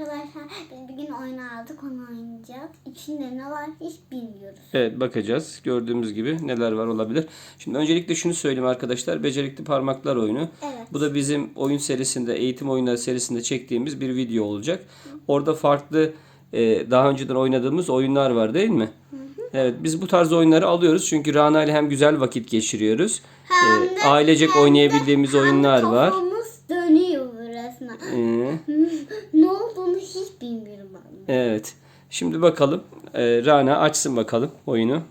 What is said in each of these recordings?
arkadaşlar biz bir gün oyun aldık onu oynayacağız. İçinde ne var hiç bilmiyoruz. Evet bakacağız. Gördüğümüz gibi neler var olabilir. Şimdi öncelikle şunu söyleyeyim arkadaşlar. Becerikli parmaklar oyunu. Evet. Bu da bizim oyun serisinde, eğitim oyunları serisinde çektiğimiz bir video olacak. Orada farklı e, daha önceden oynadığımız oyunlar var değil mi? Evet biz bu tarz oyunları alıyoruz çünkü Rana ile hem güzel vakit geçiriyoruz. Hem e, de- ailecek hem oynayabildiğimiz hem de oyunlar var. Dönüyor resmen. Ee, hiç bilmiyorum ben. Evet. Şimdi bakalım. Ee, Rana açsın bakalım oyunu.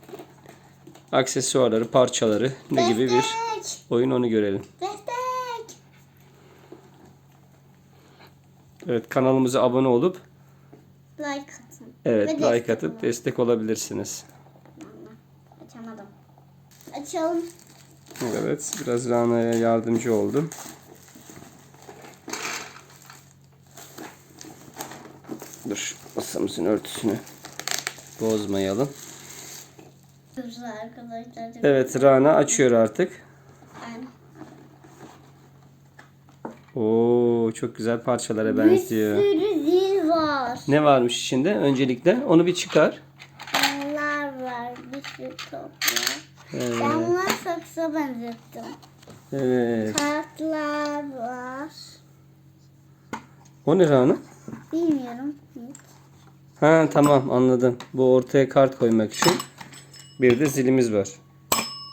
Aksesuarları, parçaları ne gibi bir Destek! oyun onu görelim. Destek! Evet kanalımıza abone olup Like atın. evet Ve like destek atıp olun. destek olabilirsiniz. Açamadım. Açalım. Evet biraz Rana'ya yardımcı oldum. Dur masamızın örtüsünü bozmayalım. Evet Rana açıyor artık. Oo çok güzel parçalara Bir benziyor. sürü zil var. Ne varmış içinde? Öncelikle onu bir çıkar. Bunlar var. Bir sürü top var. Evet. Ben bunları saksa benzettim. Evet. Kartlar var. O ne Rana? Bilmiyorum. Ha tamam anladım. Bu ortaya kart koymak için. Bir de zilimiz var.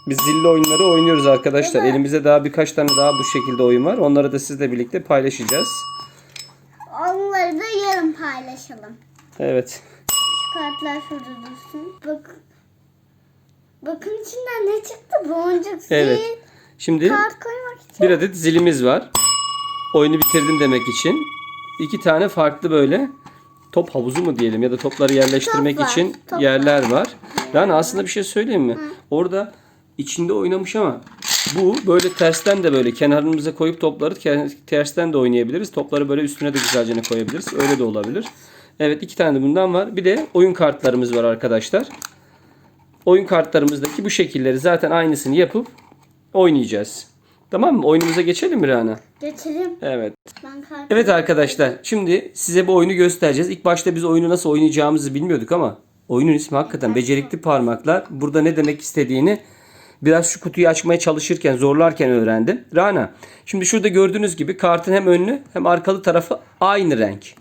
Biz zilli oyunları oynuyoruz arkadaşlar. Elimizde daha birkaç tane daha bu şekilde oyun var. Onları da sizle birlikte paylaşacağız. Onları da yarın paylaşalım. Evet. Şu kartlar şurada dursun. Bak. Bakın içinden ne çıktı? Boncuk zil. Evet. Şimdi Kart koymak için. bir adet zilimiz var. Oyunu bitirdim demek için. İki tane farklı böyle top havuzu mu diyelim ya da topları yerleştirmek Top var, için top yerler var. Yani aslında bir şey söyleyeyim mi? Orada içinde oynamış ama bu böyle tersten de böyle kenarımıza koyup topları tersten de oynayabiliriz. Topları böyle üstüne de güzelce koyabiliriz. Öyle de olabilir. Evet iki tane de bundan var. Bir de oyun kartlarımız var arkadaşlar. Oyun kartlarımızdaki bu şekilleri zaten aynısını yapıp oynayacağız. Tamam mı? Oyunumuza geçelim mi Rana? Geçelim. Evet. Ben kart. Evet arkadaşlar şimdi size bu oyunu göstereceğiz. İlk başta biz oyunu nasıl oynayacağımızı bilmiyorduk ama oyunun ismi hakikaten becerikli parmaklar. Burada ne demek istediğini biraz şu kutuyu açmaya çalışırken zorlarken öğrendim. Rana şimdi şurada gördüğünüz gibi kartın hem önlü hem arkalı tarafı aynı renk.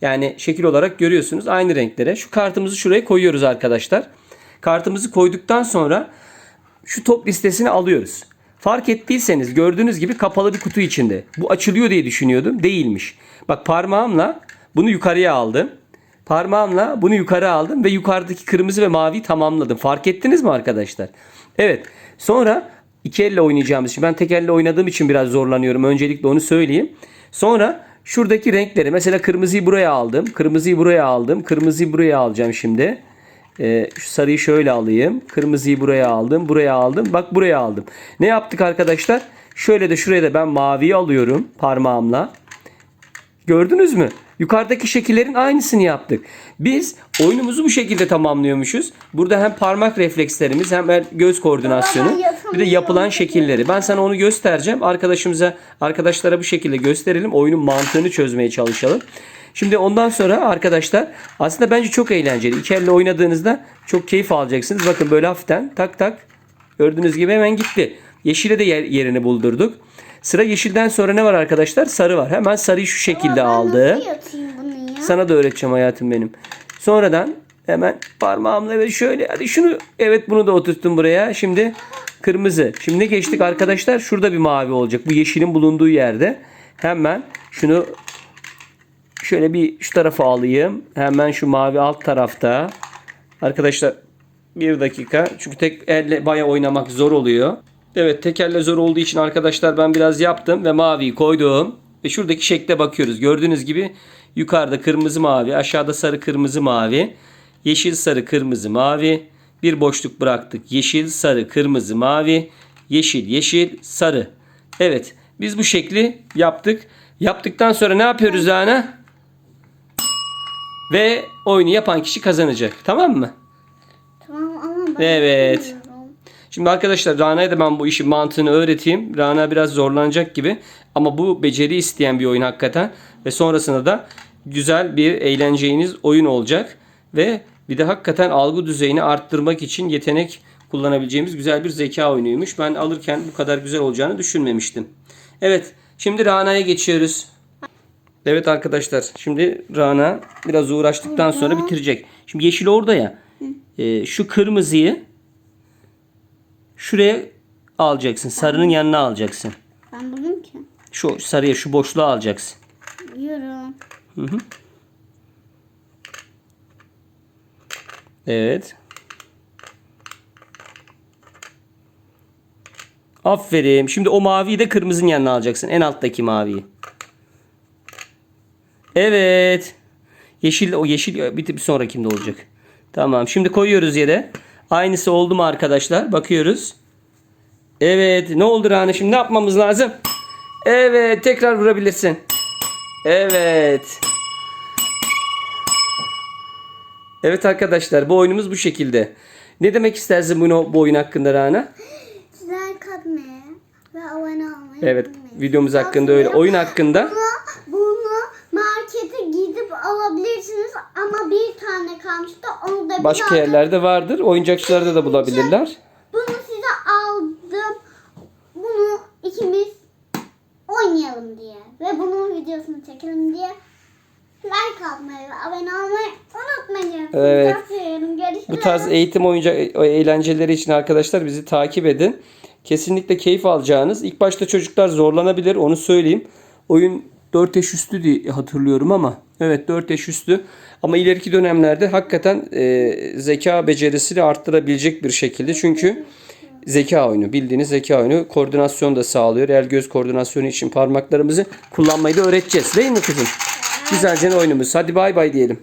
Yani şekil olarak görüyorsunuz aynı renklere. Şu kartımızı şuraya koyuyoruz arkadaşlar. Kartımızı koyduktan sonra şu top listesini alıyoruz. Fark ettiyseniz gördüğünüz gibi kapalı bir kutu içinde. Bu açılıyor diye düşünüyordum. Değilmiş. Bak parmağımla bunu yukarıya aldım. Parmağımla bunu yukarı aldım ve yukarıdaki kırmızı ve maviyi tamamladım. Fark ettiniz mi arkadaşlar? Evet. Sonra iki elle oynayacağımız için ben tek elle oynadığım için biraz zorlanıyorum. Öncelikle onu söyleyeyim. Sonra şuradaki renkleri mesela kırmızıyı buraya aldım. Kırmızıyı buraya aldım. Kırmızıyı buraya alacağım şimdi. Ee, şu sarıyı şöyle alayım. Kırmızıyı buraya aldım. Buraya aldım. Bak buraya aldım. Ne yaptık arkadaşlar? Şöyle de şuraya da ben maviyi alıyorum parmağımla. Gördünüz mü? Yukarıdaki şekillerin aynısını yaptık. Biz oyunumuzu bu şekilde tamamlıyormuşuz. Burada hem parmak reflekslerimiz hem göz koordinasyonu bir de yapılan şekilleri. Ben sana onu göstereceğim. Arkadaşımıza, arkadaşlara bu şekilde gösterelim. Oyunun mantığını çözmeye çalışalım. Şimdi ondan sonra arkadaşlar aslında bence çok eğlenceli. İki elle oynadığınızda çok keyif alacaksınız. Bakın böyle hafiften tak tak gördüğünüz gibi hemen gitti. Yeşile de yer- yerini buldurduk. Sıra yeşilden sonra ne var arkadaşlar? Sarı var. Hemen sarıyı şu şekilde Ben aldı. Sana da öğreteceğim hayatım benim. Sonradan hemen parmağımla ve şöyle hadi şunu evet bunu da oturttum buraya. Şimdi kırmızı. Şimdi ne geçtik arkadaşlar? Şurada bir mavi olacak. Bu yeşilin bulunduğu yerde. Hemen şunu şöyle bir şu tarafa alayım. Hemen şu mavi alt tarafta. Arkadaşlar bir dakika. Çünkü tek elle baya oynamak zor oluyor. Evet tek elle zor olduğu için arkadaşlar ben biraz yaptım ve maviyi koydum. Ve şuradaki şekle bakıyoruz. Gördüğünüz gibi yukarıda kırmızı mavi, aşağıda sarı kırmızı mavi, yeşil sarı kırmızı mavi. Bir boşluk bıraktık. Yeşil sarı kırmızı mavi, yeşil yeşil sarı. Evet biz bu şekli yaptık. Yaptıktan sonra ne yapıyoruz Ana? Ve oyunu yapan kişi kazanacak. Tamam mı? Tamam ama ben Evet. bilmiyorum. Şimdi arkadaşlar Rana'ya da ben bu işin mantığını öğreteyim. Rana biraz zorlanacak gibi. Ama bu beceri isteyen bir oyun hakikaten. Ve sonrasında da güzel bir eğleneceğiniz oyun olacak ve bir de hakikaten algı düzeyini arttırmak için yetenek kullanabileceğimiz güzel bir zeka oyunuymuş. Ben alırken bu kadar güzel olacağını düşünmemiştim. Evet, şimdi Rana'ya geçiyoruz. Evet arkadaşlar, şimdi Rana biraz uğraştıktan sonra bitirecek. Şimdi yeşil orada ya. Ee, şu kırmızıyı şuraya alacaksın. Sarının yanına alacaksın. Ben buldum ki. Şu sarıya şu boşluğa alacaksın. Biliyorum. Evet. Aferin. Şimdi o maviyi de kırmızının yanına alacaksın. En alttaki maviyi. Evet. Yeşil o yeşil bir, bir sonrakinde olacak. Tamam. Şimdi koyuyoruz yere. Aynısı oldu mu arkadaşlar? Bakıyoruz. Evet. Ne oldu Rana? Şimdi ne yapmamız lazım? Evet. Tekrar vurabilirsin. Evet. Evet arkadaşlar bu oyunumuz bu şekilde. Ne demek istersin bunu, bu oyun hakkında Rana? Güzel katmayı ve abone olmayı Evet videomuz hakkında öyle. Oyun hakkında. Bunu, bunu markete gidip alabilirsiniz ama bir tane kalmıştı. Onu da Başka tane- yerlerde vardır. Oyuncakçılarda da bulabilirler. Bunu size aldım. Bunu ikimiz oynayalım diye. Ve bunun videosunu çekelim diye. Like atmayı ve abone olmayı unutmayın. Evet. Görüşürüz. Bu tarz eğitim oyuncak eğlenceleri için arkadaşlar bizi takip edin. Kesinlikle keyif alacağınız. İlk başta çocuklar zorlanabilir onu söyleyeyim. Oyun 4 yaş üstü diye hatırlıyorum ama evet 4 yaş üstü. Ama ileriki dönemlerde hakikaten e, zeka becerisini arttırabilecek bir şekilde. Çünkü zeka oyunu bildiğiniz zeka oyunu koordinasyon da sağlıyor. El göz koordinasyonu için parmaklarımızı kullanmayı da öğreteceğiz. Değil mi kızım? Güzelce oyunumuz. Hadi bay bay diyelim.